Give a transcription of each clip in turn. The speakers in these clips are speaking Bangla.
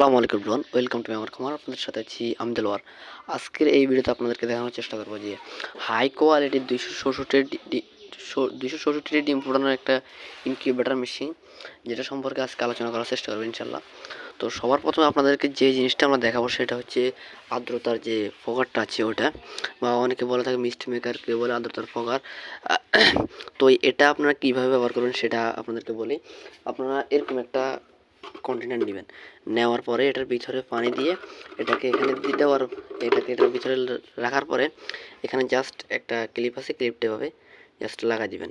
আসসালামু আলাইকুম ব্রন ওয়েলকাম টু আমার খামার আপনাদের সাথে আছি আমি দেলোয়ার। আজকের এই ভিডিওতে আপনাদেরকে দেখানোর চেষ্টা করব যে হাই কোয়ালিটির দুইশো চৌষট্টির দুইশো ফোটানোর একটা ইনকিউবেটার মেশিন যেটা সম্পর্কে আজকে আলোচনা করার চেষ্টা করব ইনশাল্লাহ তো সবার প্রথমে আপনাদেরকে যে জিনিসটা আমরা দেখাবো সেটা হচ্ছে আর্দ্রতার যে ফগারটা আছে ওটা, বা অনেকে বলে থাকে মিষ্টি মেকার কেউ বলে আর্দ্রতার ফগার। তো এটা আপনারা কীভাবে ব্যবহার করবেন সেটা আপনাদেরকে বলি। আপনারা এরকম একটা কন্টেনার নেবেন। নেওয়ার পরে এটার ভিতরে পানি দিয়ে এটাকে এখানে দেওয়ার, এটাকে এটার ভিতরে রাখার পরে এখানে জাস্ট একটা ক্লিপ আছে ক্লিপটা এভাবে জাস্ট লাগাই দিবেন।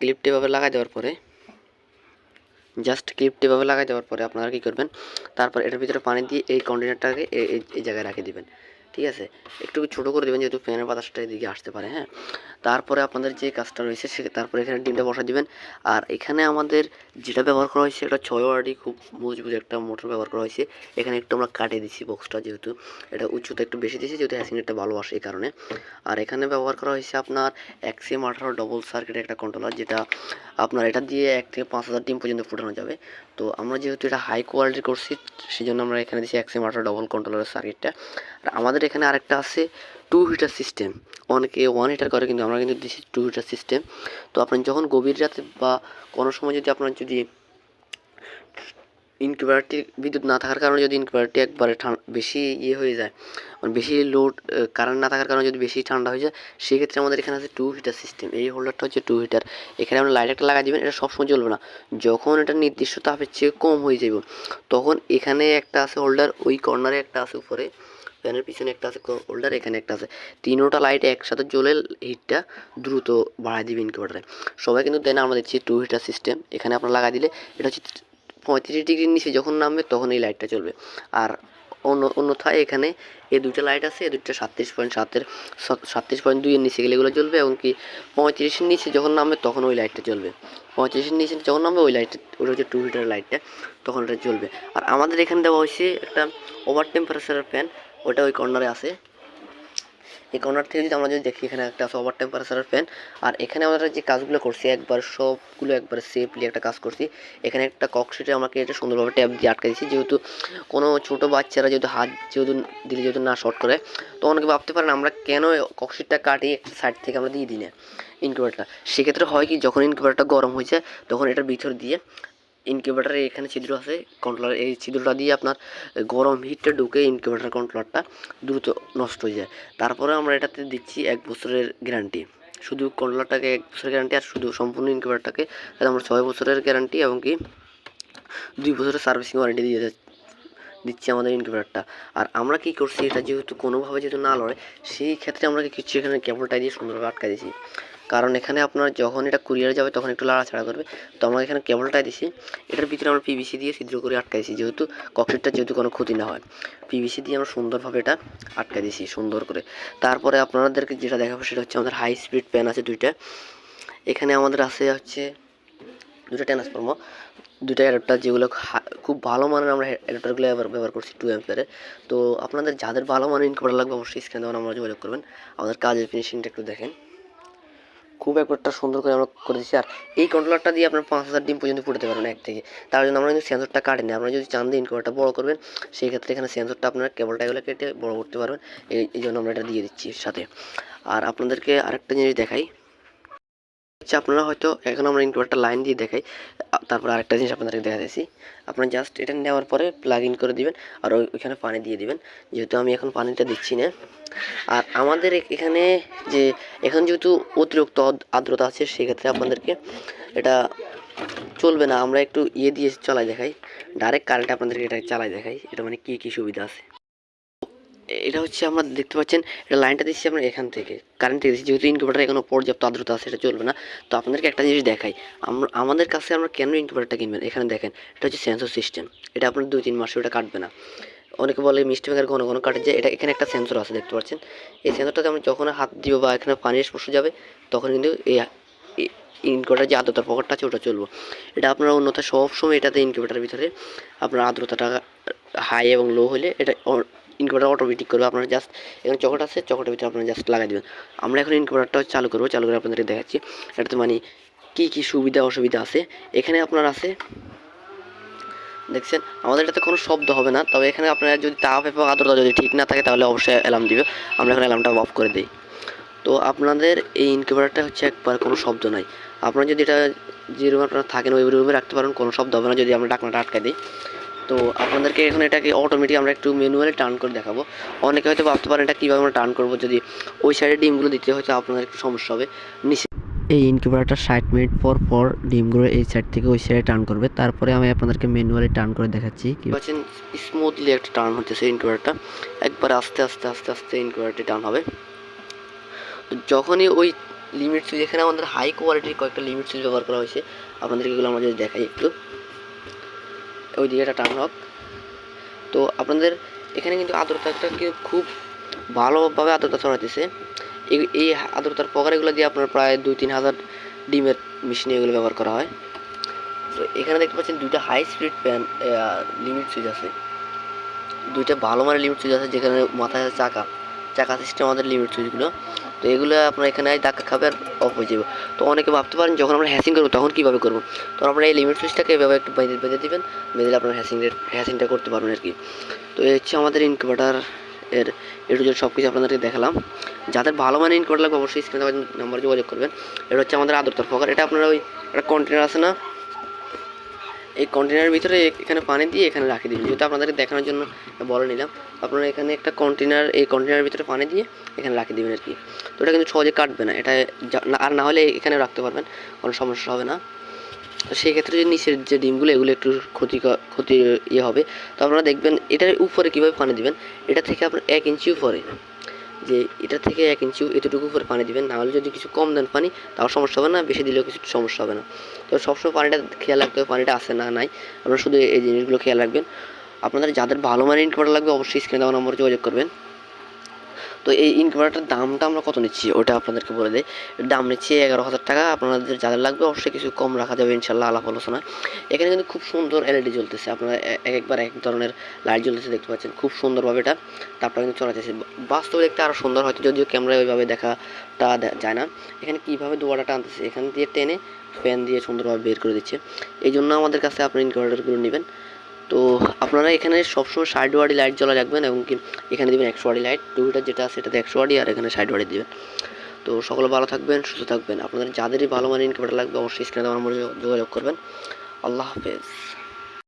ক্লিপটা এভাবে লাগাই দেওয়ার পরে জাস্ট ক্লিপটা এভাবে লাগাই দেওয়ার পরে আপনারা কী করবেন, তারপর এটার ভিতরে পানি দিয়ে এই কন্টেনারটাকে এই জায়গায় রেখে দিবেন। ঠিক আছে? একটু ছোটো করে দেবেন যেহেতু ফ্যানের বাতাসটা এদিকে আসতে পারে হ্যাঁ? তারপরে আপনাদের যে কাজটা রয়েছে সে তারপরে এখানে ডিমটা বসা দিবেন। আর এখানে আমাদের যেটা ব্যবহার করা হয়েছে এটা ছয় ওয়ার্ডই খুব মজবুত একটা মোটর ব্যবহার করা হয়েছে। এখানে একটু আমরা কাটিয়ে দিচ্ছি বক্সটা যেহেতু। এটা উচ্চতা একটু বেশি দিয়েছি, যেহেতু হ্যাসিংটা ভালোবাসে এই কারণে। আর এখানে ব্যবহার করা হয়েছে আপনার এক্সএম আঠারো ডবল সার্কিটের একটা কন্ট্রোলার যেটা আপনার এটা দিয়ে এক থেকে পাঁচ হাজার ডিম পর্যন্ত ফুটানো যাবে। তো আমরা যেহেতু এটা হাই কোয়ালিটি করছি সেই জন্য আমরা এখানে দিচ্ছি এক্সএম আঠারো ডবল কন্ট্রোলারের সার্কিটটা আর আমাদের এখানে আরেকটা আছে টু হিটার সিস্টেম অনেকে ওয়ান হিটার করে, কিন্তু আমরা কিন্তু দিচ্ছি টু হিটার সিস্টেম তো আপনার যখন গভীর রাতে বা কোনো সময় যদি আপনার যদি ইনকিউবেটারটি বিদ্যুৎ না থাকার কারণে যদি ইনকিউবেটারটি একবারে ঠান্ডা বেশি ইয়ে হয়ে যায় মানে বেশি লোড কারেন্ট না থাকার কারণে যদি বেশি ঠান্ডা হয়ে যায়, সেক্ষেত্রে আমাদের এখানে আছে টু হিটার সিস্টেম এই হোল্ডারটা হচ্ছে টু হিটার এখানে আমরা লাইট একটা লাগাই দেবেন, এটা সবসময় জ্বলবে না। যখন এটা নির্দিষ্ট তাপের চেয়ে কম হয়ে যাব তখন এখানে একটা আছে হোল্ডার ওই কর্নারে একটা আছে উপরে। ফ্যানের পিছনে একটা আছে হোল্ডার এখানে একটা আছে। তিনোটা লাইট একসাথে জ্বলে হিটটা দ্রুত বাড়ায় দিবে ইনকিউবেটারে সবাই কিন্তু দেয় না আমরা দিচ্ছি টু হিটার সিস্টেম এখানে আপনার লাগাই দিলে এটা হচ্ছে পঁয়ত্রিশ ডিগ্রির নিচে যখন নামবে তখন এই লাইটটা চলবে। আর অন্য, অন্যথায় এখানে এই দুটো লাইট আছে এই দুটো সাতত্রিশ পয়েন্ট সাতের, সাতত্রিশ পয়েন্ট দুইয়ের নিচে গেলে এগুলো জ্বলবে এমনকি পঁয়ত্রিশের নিচে যখন নামবে তখন ওই লাইটটা জ্বলবে পঁয়ত্রিশের নিচে যখন নামবে ওই লাইটটা ওটা হচ্ছে টু হিটার লাইটটা তখন ওটা জ্বলবে আর আমাদের এখানে দেওয়া হয়েছে একটা ওভার টেম্পারেচারের ফ্যান ওটা ওই কর্নারে আসে এই কর্নার থেকে যদি আমরা যদি দেখি, এখানে একটা আছে ওভার টেম্পারেচারের ফ্যান আর এখানে আমরা যে কাজগুলো করছি, একবার সবগুলো একবার সেফলি একটা কাজ করছি। এখানে একটা ককশিটে আমাকে এটা সুন্দরভাবে ট্যাপ দিয়ে আটকে দিচ্ছি যেহেতু কোনো ছোটো বাচ্চারা যেহেতু হাত যেহেতু দিলে যেহেতু না শর্ট করে, তো অনেকে ভাবতে পারেন আমরা কেন ককশিটটা কাটিয়ে সাইড থেকে আমরা দিয়ে দিই না ইনকিউবেটারটা সেক্ষেত্রে হয় কি, যখন ইনকিউবেটারটা গরম হয়ে যায় তখন এটার ভিতর দিয়ে ইনকিউবেটারের এখানে ছিদ্র আছে কন্ট্রোলার এই ছিদ্রটা দিয়ে আপনার গরম হিটটা ঢুকে ইনকিউবেটার কন্ট্রোলারটা দ্রুত নষ্ট হয়ে যায়। তারপরে আমরা এটাতে দিচ্ছি এক বছরের গ্যারান্টি শুধু কন্ট্রোলারটাকে এক বছরের গ্যারান্টি আর শুধু সম্পূর্ণ ইনকিউবেটারটাকে তাহলে আমরা ছয় বছরের গ্যারান্টি এবং কি দুই বছরের সার্ভিসিং ওয়ারেন্টি দিয়ে দিচ্ছি আমাদের ইনকিউবেটারটা আর আমরা কি করছি, এটা যেহেতু কোনোভাবে যেহেতু না লড়ে, সেই ক্ষেত্রে আমরা কিছু এখানে কেবলটা দিয়ে সুন্দরভাবে আটকা দিয়েছি। কারণ এখানে আপনার যখন এটা কুরিয়ারে যাবে তখন একটু লাড়াছাড়া করবে। তো আমরা এখানে কেবলটাই দিছি। এটার ভিতরে আমরা পিভিসি দিয়ে ছিদ্র করে আটকাইছি, যেহেতু ককশিটটা যেহেতু কোনো ক্ষতি না হয়। পিভিসি দিয়ে আমরা সুন্দরভাবে এটা আটকা দিয়েছি সুন্দর করে। তারপরে আপনাদেরকে যেটা দেখাবো সেটা হচ্ছে আমাদের হাই স্পিড প্যান আছে দুইটা। এখানে আমাদের আছে হচ্ছে দুটো ট্রান্সফর্মার দুটো অ্যাডাপ্টার যেগুলো খুব ভালো মানের আমরা অ্যাডাপ্টারগুলো ব্যবহার করছি টু অ্যাম্পিয়ারে তো আপনাদের যাদের ভালো মানের ইনকাম লাগবে অবশ্যই স্ক্যান দেওয়ার আমরা যোগাযোগ করবেন। আমাদের কাজের ফিনিশিংটা একটু দেখেন। খুব একটা সুন্দর করে আমরা করে দিচ্ছি আর এই কন্ট্রোলারটা দিয়ে আপনার পাঁচ হাজার ডিম পর্যন্ত ফুটাতে পারবেন এক থেকে। তার জন্য আমরা কিন্তু সেন্সরটা কাটেনি। আপনারা যদি চান দিয়ে ইনকোয়ারটা বড় করবেন, সেই ক্ষেত্রে এখানে সেন্সরটা আপনার কেবলটা এগুলো কেটে বড় করতে পারবেন। এই এই জন্য আমরা এটা দিয়ে দিচ্ছি সাথে। আর আপনাদেরকে আরেকটা জিনিস দেখাই। হচ্ছে আপনারা হয়তো এখন আমরা ইনকোভারটা লাইন দিয়ে দেখাই। তারপর আরেকটা জিনিস আপনাদেরকে দেখা দিয়েছি আপনারা জাস্ট এটা নেওয়ার পরে প্লাগ ইন করে দিবেন আর ওইখানে পানি দিয়ে দিবেন। যেহেতু আমি এখন পানিটা দিচ্ছি না। আর আমাদের এখানে যে, এখন যেহেতু অতিরিক্ত আর্দ্রতা আছে, সেক্ষেত্রে আপনাদেরকে এটা চলবে না। আমরা একটু ইয়ে দিয়ে চালাই দেখাই। ডাইরেক্ট কারেন্ট আপনাদেরকে এটা চালাই দেখাই। এটা মানে কী কী সুবিধা আছে? এটা হচ্ছে আমরা দেখতে পাচ্ছেন, এটা লাইনটা দিচ্ছি আমরা এখান থেকে। কারেন্ট দিচ্ছি যেহেতু ইনকিউবেটার এখনও পর্যাপ্ত আর্দ্রতা আছে, এটা চলবে না। তো আপনাদেরকে একটা জিনিস দেখাই। আমরা, আমাদের কাছে আমরা কেন ইনকিউবেটারটা কিনবেন এখানে দেখেন, এটা হচ্ছে সেন্সর সিস্টেম এটা আপনার দুই তিন মাসে ওটা কাটবে না। অনেকে বলে মিষ্টি মেঘের ঘন ঘন কাটে যায় এটা এখানে একটা সেন্সর আছে, দেখতে পাচ্ছেন? এই সেন্সরটাতে আমরা যখন হাত দিব বা এখানে পানির স্পর্শ যাবে, তখন কিন্তু এই ইনকিউবেটার যে আর্দ্রতার পকেটটা আছে, ওটা চলবো। এটা আপনারা অন্যথা সবসময় এটাতে ইনকিউবেটারের ভিতরে আপনার আর্দ্রতাটা হাই এবং লো হলে এটা ইনকিউবেটার অটোমেটিক করবে, আপনারা জাস্ট এখানে চকট আছে, চকটের ভিতরে আপনারা জাস্ট লাগাই দেবেন। আমরা এখন ইনকিউবেটারটা চালু করব, চালু করে আপনাদেরকে দেখাচ্ছি। এটাতে মানে কী কী সুবিধা, অসুবিধা আছে? এখানে আপনার আছে, দেখছেন? আমাদের এটাতে কোনো শব্দ হবে না, তবে এখানে আপনার যদি তাপ এবং আর্দ্রতা যদি ঠিক না থাকে, তাহলে অবশ্যই অ্যালার্ম দিবে। আমরা এখন অ্যালার্মটা অফ করে দিই। তো আপনাদের এই ইনকিউবেটারটা হচ্ছে একবার কোনো শব্দ নাই। আপনারা যদি এটা যে রুমে আপনারা থাকেন ওই রুমে রাখতে পারেন, কোনো শব্দ হবে না। যদি আমরা ডাকনাটা আটকে দিই। তো আপনাদেরকে এখন এটাকে অটোমেটিক আমরা একটু ম্যানুয়ালি টার্ন করে দেখাবো। অনেকে হয়তো ভাবতে পারেন এটা কীভাবে আমরা টার্ন করব, যদি ওই সাইডে ডিমগুলো দিতে হয়তো আপনাদের একটু সমস্যা হবে। নিচে এই ইনকিউবেটারটা ষাট মিনিট পর পর ডিমগুলো এই সাইড থেকে ওই সাইডে টার্ন করবে। তারপরে আমি আপনাদেরকে ম্যানুয়ালি টার্ন করে দেখাচ্ছি। কি পাচ্ছেন? স্মুথলি একটা টার্ন হচ্ছে সেই ইনকিউবেটারটা একবার আস্তে আস্তে আস্তে আস্তে ইনকিউবেটারটি টার্ন হবে। তো যখনই ওই লিমিট সুইচ এখানে আমাদের হাই কোয়ালিটির কয়েকটা লিমিট সুইচ ব্যবহার করা হয়েছে। আপনাদেরকে এগুলো আমরা যদি দেখাই একটু। ওই দিকে একটা টার্ন হোক তো আপনাদের এখানে কিন্তু আর্দ্রতাটা কিন্তু খুব ভালোভাবে আর্দ্রতা ছড়াতেছে এই আর্দ্রতার পকারগুলো দিয়ে আপনার প্রায় দুই তিন হাজার ডিমের মেশিনে এগুলো ব্যবহার করা হয়। তো এখানে দেখতে পাচ্ছেন দুইটা high speed fan limit switch আছে। দুইটা ভালো মানের লিমিট সুইচ আছে যেখানে মাথায় চাকা। চাকা সিস্টেম আমাদের লিমিট সুইচগুলো তো এগুলো আপনার এখানে ধাক্কা খাবে আর অফ হয়ে যাবে। তো অনেকে ভাবতে পারেন, যখন আমরা হ্যাসিং করব, তখন কীভাবে করব? তখন আপনারা এই লিমিট সুইচটাকে এভাবে একটু বেঁধে বেঁধে দেবেন, বেঁধে আপনার হ্যাসিং হ্যাসিংটা করতে পারবেন আর কি। তো এই হচ্ছে আমাদের ইনকিউবেটার এর এটু যে সব কিছু আপনাদেরকে দেখালাম। যাদের ভালো মানে ইনকিউবেটার লাগবে, অবশ্যই স্ক্রিনে নাম্বার যোগাযোগ করবেন। এটা হচ্ছে আমাদের আদরতার ফকার এটা আপনারা ওই, একটা কন্টেনার আছে না? এই কন্টেনারের ভিতরে এখানে পানি দিয়ে এখানে রাখি দিবেন যেহেতু আপনাদেরকে দেখানোর জন্য বলে নিলাম আপনারা এখানে একটা কন্টেনার এই কন্টেনারের ভিতরে পানি দিয়ে এখানে রাখি দিবেন আর কি। তো এটা কিন্তু সহজে কাটবে না, এটা আর না হলে এখানে রাখতে পারবেন, কোনো সমস্যা হবে না। তো সেই ক্ষেত্রে যে নিচের যে ডিমগুলো, এগুলো একটু ক্ষতি ক্ষতি ইয়ে হবে। তো আপনারা দেখবেন, এটার উপরে কীভাবে পানি দিবেন, এটা থেকে আপনার এক ইঞ্চি উপরে। যে এটা থেকে এক ইঞ্চি এতটুকু করে পানি দিবেন, না হলে যদি কিছু কম দেন পানি, তাও সমস্যা হবে না, বেশি দিলেও কিছু সমস্যা হবে না। তো সবসময় পানিটা খেয়াল রাখতে হবে, পানিটা আসে না নাই, আপনারা শুধু এই জিনিসগুলো খেয়াল রাখবেন। আপনাদের যাদের ভালো মানের ইনকিউবেটার লাগবে, অবশ্যই স্ক্রিনে দেওয়া নম্বরে যোগাযোগ করবেন। তো এই ইনকিউবেটারটার দামটা আমরা কত নিচ্ছি? ওটা আপনাদেরকে বলে দেয় দাম নিচ্ছি এগারো হাজার টাকা। আপনাদের যাদের লাগবে, অবশ্যই কিছু কম রাখা যাবে, ইনশাল্লাহ, আলাপ আলোচনায়। এখানে কিন্তু খুব সুন্দর এলইডি জ্বলতেছে। আপনারা এক, একবার এক ধরনের লাইট জ্বলতেছে, দেখতে পাচ্ছেন। খুব সুন্দরভাবে এটা তারপরে কিন্তু চলাতেছে বাস্তবে দেখতে আরও সুন্দর, হয়তো যদিও ক্যামেরায় ওইভাবে দেখাটা যায় না। এখানে কীভাবে দোয়াটা টানতেছে এখান দিয়ে টেনে ফ্যান দিয়ে সুন্দরভাবে বের করে দিচ্ছে। এই জন্য আমাদের কাছে আপনি ইনকিউবেটারগুলো নেবেন। তো আপনারা এখানে সবসময় সাইড ওয়ার্ডি লাইট জ্বলা রাখবেন এবং কি এখানে দেবেন একশো ওয়ার্ডি লাইট টু হিটার যেটা আছে সেটাতে একশো ওয়ার্ডি আর এখানে সাইড ওয়ার্ডি দেবেন। তো সকলে ভালো থাকবেন, সুস্থ থাকবেন। আপনাদের যাদেরই ভালো মানে ইনকামটা লাগবে অবশ্যই স্ক্রিনে আমার যোগাযোগ করবেন। আল্লাহ হাফেজ।